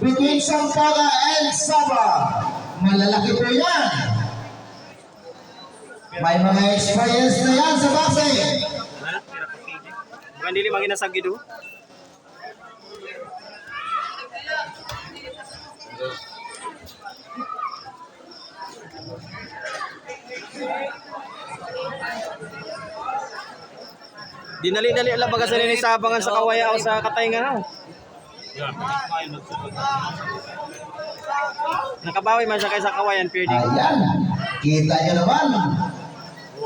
between Sampaga and Saba. Malalaki po yan. May mga experience na yan sa boxing. Bukan dili mangin sa gido. Dinali-dali ala baga sa ni sabangan sa kawaya o sa katay nga. Nakabawi man siya kay sa kawayan pwede. Ayan. Kita niyo naman.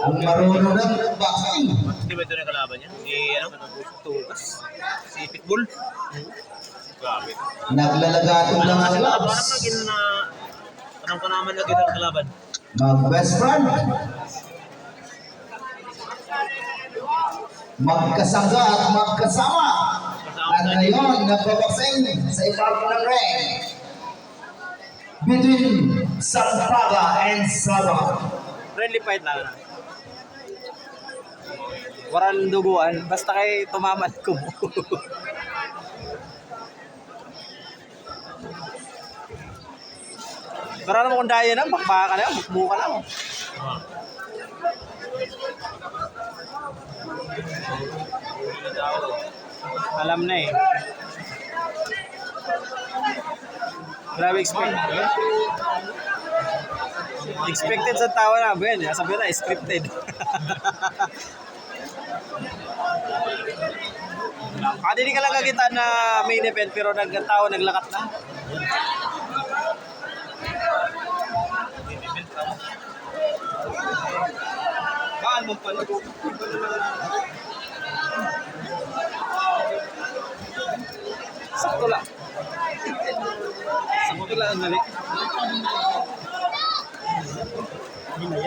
Ang marunong ng boxing. Di ba ito na kalaban niya? Di ano? Tugas. Si Pitbull. Grabe. Naglalagatong lang ang Parang gloves. naging na... Anong panaman lagi ito ng kalaban? Mag-best friend. Magkasangga at magkasama. At ngayon, nagbaboxing sa ibabaw ng ring. Between Sampaga and Sabah. Friendly fight lang. Waran duguan, basta kay tumaman ko mo. Pero naman kung daya na, bakbaka ka na, bukbu ka na. oh. Alam na eh. Grabe expect. Expected sa tawa na, Ben. Sabi na, scripted. Ah, di ka lang kakita na main event pero nagkatawa, naglakat na. Kaan mo pala.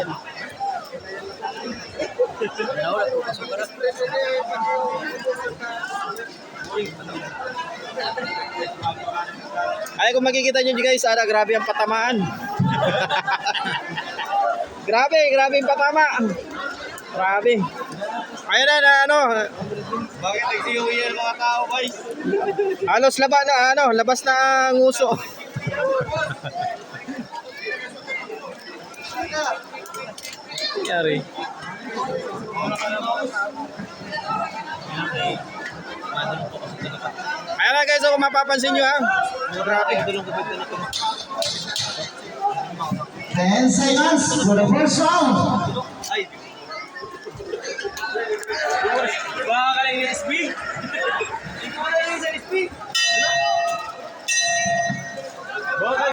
Na. Ay, kung makikita nyo guys, ara, grabe ang patamaan. grabe, grabe ang patama. Grabe. Ayun na, na ano, Bakit nagsiuwi yan mga tao, guys? halos laba na, ano, labas na ang uso. Nangyari. Ayan na guys, so kung mapapansin nyo ha. Grabe. 10 seconds for the first round. SB?